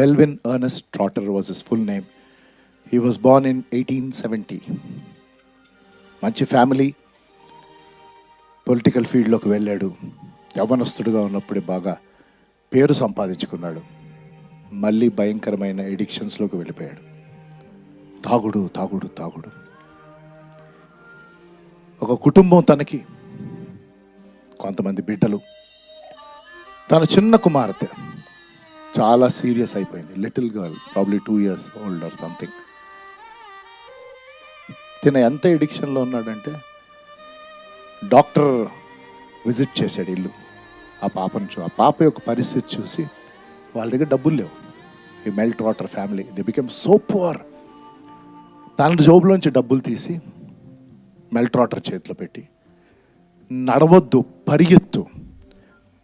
Melvin Ernest Trotter was his full name. He was born in 1870. మంచి family political ఫీల్డ్లోకి వెళ్ళాడు. యవనస్తుడుగా ఉన్నప్పుడే బాగా పేరు సంపాదించుకున్నాడు. మళ్ళీ భయంకరమైన ఎడిక్షన్స్లోకి వెళ్ళిపోయాడు. తాగుడు తాగుడు తాగుడు. ఒక కుటుంబం తనకి కొంతమంది బిడ్డలు. తన చిన్న కుమార్తె. చాలా సీరియస్ అయిపోయింది. Little girl probably two years old or something తిన ఎంత ఎడిక్షన్లో ఉన్నాడంటే డాక్టర్ విజిట్ చేశాడు ఇల్లు. ఆ పాపను చూ ఆ పాప యొక్క పరిస్థితి చూసి వాళ్ళ దగ్గర డబ్బులు లేవు. ఈ Mel Trotter family the became so poor తన జోబులోంచి డబ్బులు తీసి మెల్ట్ వాటర్ చేతిలో పెట్టి నడవద్దు పరిగెత్తు.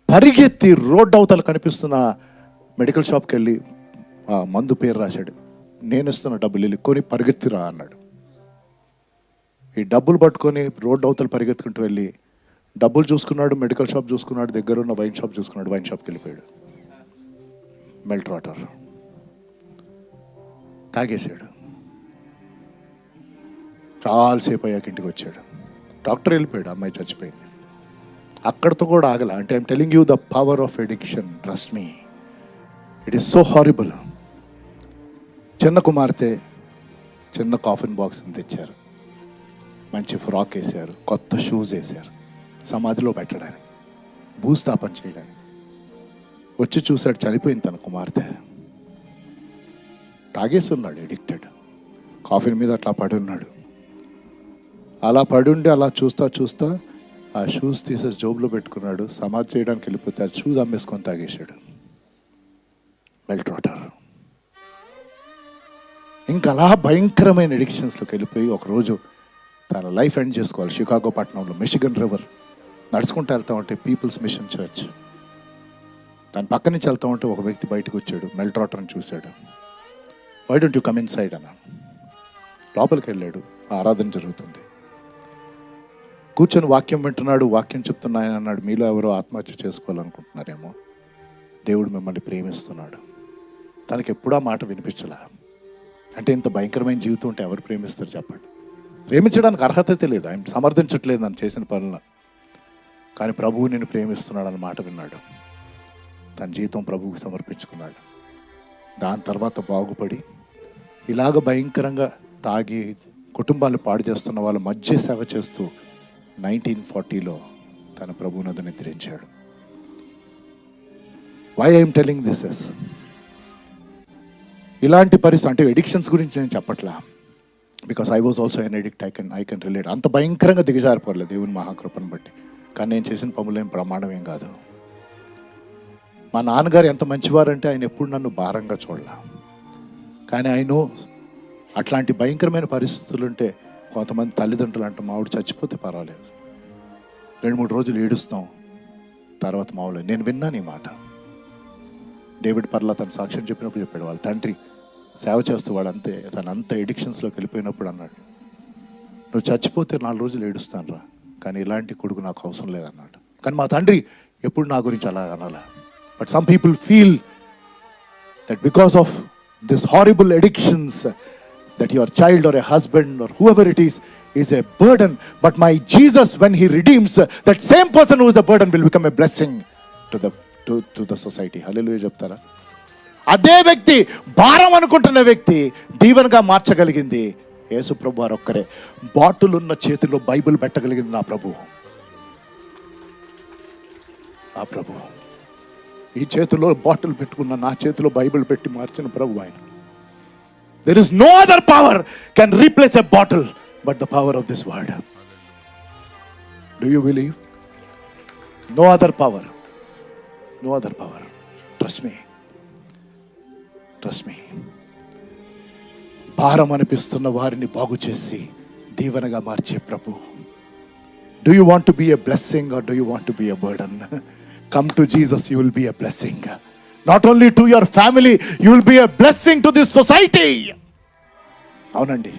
పరిగెత్తి రోడ్డు అవతల కనిపిస్తున్న మెడికల్ షాప్కి వెళ్ళి ఆ మందు పేరు రాశాడు. నేను ఇస్తున్న డబ్బులు వెళ్ళి కొని పరిగెత్తిరా అన్నాడు. ఈ డబ్బులు పట్టుకొని రోడ్డు అవతల పరిగెత్తుకుంటూ వెళ్ళి డబ్బులు చూసుకున్నాడు మెడికల్ షాప్ చూసుకున్నాడు దగ్గర ఉన్న వైన్ షాప్ చూసుకున్నాడు వైన్ షాప్కి వెళ్ళిపోయాడు. మెల్ట్ వాటర్ తాగేశాడు. చాలాసేపు అయ్యాక ఇంటికి వచ్చాడు. డాక్టర్ వెళ్ళిపోయాడు అమ్మాయి చచ్చిపోయింది. అక్కడితో కూడా ఆగల. అంటే I'm telling you the power of addiction trust me it is so horrible చిన్న కుమార్తె చిన్న కాఫిన్ బాక్స్ని తెచ్చారు. మంచి ఫ్రాక్ వేసారు కొత్త షూస్ వేశారు. సమాధిలో పెట్టడానికి భూస్థాపన చేయడానికి. వచ్చి చూశాడు చనిపోయింది తన కుమార్తె. తాగేస్తున్నాడు ఎడిక్టెడ్ కాఫీ మీద అట్లా పడి ఉన్నాడు. అలా పడుండి అలా చూస్తా చూస్తా ఆ షూస్ తీసేసి జోబులో పెట్టుకున్నాడు. సమాధి చేయడానికి వెళ్ళిపోతే ఆ షూస్ అమ్మేసుకొని తాగేశాడు. మెల్ట్ వాటర్ ఇంకా అలా భయంకరమైన ఎడిక్షన్స్లోకి వెళ్ళిపోయి ఒకరోజు తన లైఫ్ ఎండ్ చేసుకోవాలి. షికాగో పట్టణంలో మిషిగన్ రివర్ నడుచుకుంటూ వెళ్తా ఉంటే పీపుల్స్ మిషన్ చర్చ్ దాని పక్క నుంచి వెళ్తా ఉంటే ఒక వ్యక్తి బయటకు వచ్చాడు. మెల్ట్ వాటర్ని చూశాడు. Why don't you come inside అన్న లోపలికి వెళ్ళాడు. ఆరాధన జరుగుతుంది. కూర్చొని వాక్యం వింటున్నాడు. వాక్యం చెప్తున్నాయని అన్నాడు. మీలో ఎవరో ఆత్మహత్య చేసుకోవాలనుకుంటున్నారేమో? దేవుడు మిమ్మల్ని ప్రేమిస్తున్నాడు. తనకి ఎప్పుడూ ఆ మాట వినిపించలా. అంటే ఇంత భయంకరమైన జీవితం ఉంటే ఎవరు ప్రేమిస్తారు చెప్పండి. ప్రేమించడానికి అర్హత తెలియదు ఆయన సమర్థించట్లేదు నన్ను చేసిన పనులను కానీ ప్రభువు నేను ప్రేమిస్తున్నాడు అన్న మాట విన్నాడు. తన జీవితం ప్రభువుకు సమర్పించుకున్నాడు. దాని తర్వాత బాగుపడి ఇలాగ భయంకరంగా తాగి కుటుంబాలు పాడు చేస్తున్న వాళ్ళ మధ్య సేవ చేస్తూ నైన్టీన్ ఫార్టీలో తన ప్రభువునది నిద్రించాడు. Why I'm telling this is ఇలాంటి పరిస్థితి అంటే ఎడిక్షన్స్ గురించి నేను చెప్పట్లా? Because I was also an addict I can I can relate అంత భయంకరంగా దిగజారిపోలేదు దేవుని మహాకృపను బట్టి. కానీ నేను చేసిన పనులు ప్రమాణం ఏం కాదు. మా నాన్నగారు ఎంత మంచివారంటే ఆయన ఎప్పుడు నన్ను భారంగా చూడలా. కానీ ఆయన అట్లాంటి భయంకరమైన పరిస్థితులు ఉంటే కొంతమంది తల్లిదండ్రులు అంటే మావిడు చచ్చిపోతే పర్వాలేదు. రెండు మూడు రోజులు ఏడుస్తాం తర్వాత మావులు నేను విన్నాను ఈ మాట. డేవిడ్ పర్లా తన సాక్ష్యం చెప్పినప్పుడు చెప్పాడు వాళ్ళ తండ్రి సేవ చేస్తూ వాడు అంతే తను అంత ఎడిక్షన్స్లోకి వెళ్ళిపోయినప్పుడు అన్నాడు. నువ్వు చచ్చిపోతే నాలుగు రోజులు ఏడుస్తాను రా కానీ ఇలాంటి కొడుకు నాకు అవసరం లేదన్నాడు. కానీ మా తండ్రి ఎప్పుడు నా గురించి అలా అనాల. But some people feel that because of this horrible addictions that your child or a husband or whoever it is is a burden but my Jesus when he redeems that same person whose the burden will become a blessing to the to the society hello చెప్తారా? అదే వ్యక్తి భారం అనుకుంటున్న వ్యక్తి దీవెనగా మార్చగలిగింది. యేసు ప్రభు వారు ఒక్కరే. Bottle ఉన్న చేతిలో బైబిల్ పెట్టగలిగింది నా ప్రభు. ఆ ప్రభు. ఈ చేతిలో బాటిల్ పెట్టుకున్న నా చేతిలో బైబిల్ పెట్టి మార్చిన ప్రభు ఆయన. There is no other power can replace a bottle but the power of this word do you believe no other power no other power trust me trust భారం అనిపిస్తున్న వారిని బాగు చేసి దీవెనగా మార్చే ప్రభు. Do you want be a blessing do you want be a burden come to Jesus you will be a blessing not only to your family you will be a blessing to this society అవునండి.